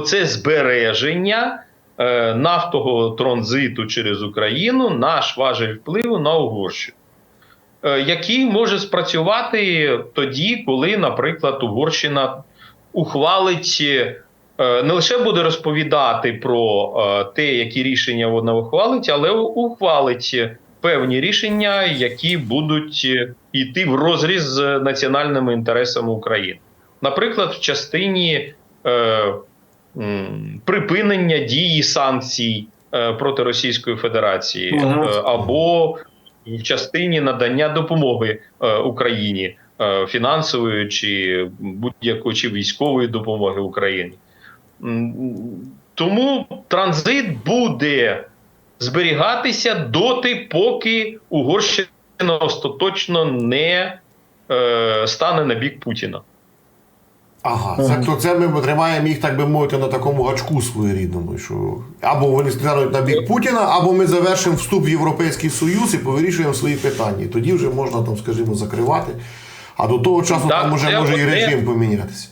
це збереження е, нафтового транзиту через Україну, наш важель впливу на Угорщину, е, який може спрацювати тоді, коли, наприклад, Угорщина ухвалить. е, Не лише буде розповідати про е, те, які рішення вона ухвалить, але ухвалить певні рішення, які будуть йти в розріз з національними інтересами України. Наприклад, в частині припинення дії санкцій е, проти Російської Федерації, е, або в частині надання допомоги е, Україні фінансової чи будь-якої чи військової допомоги Україні. Тому транзит буде зберігатися доти, поки Угорщина остаточно не е, стане на бік Путіна. Ага, це, то це ми тримаємо їх, так би мовити, на такому гачку своєрідному. Що або вони стануть на бік Путіна, або ми завершимо вступ в Європейський Союз і повирішуємо свої питання. І тоді вже можна там, скажімо, закривати. А до того часу Так, там уже може і режим помінятися.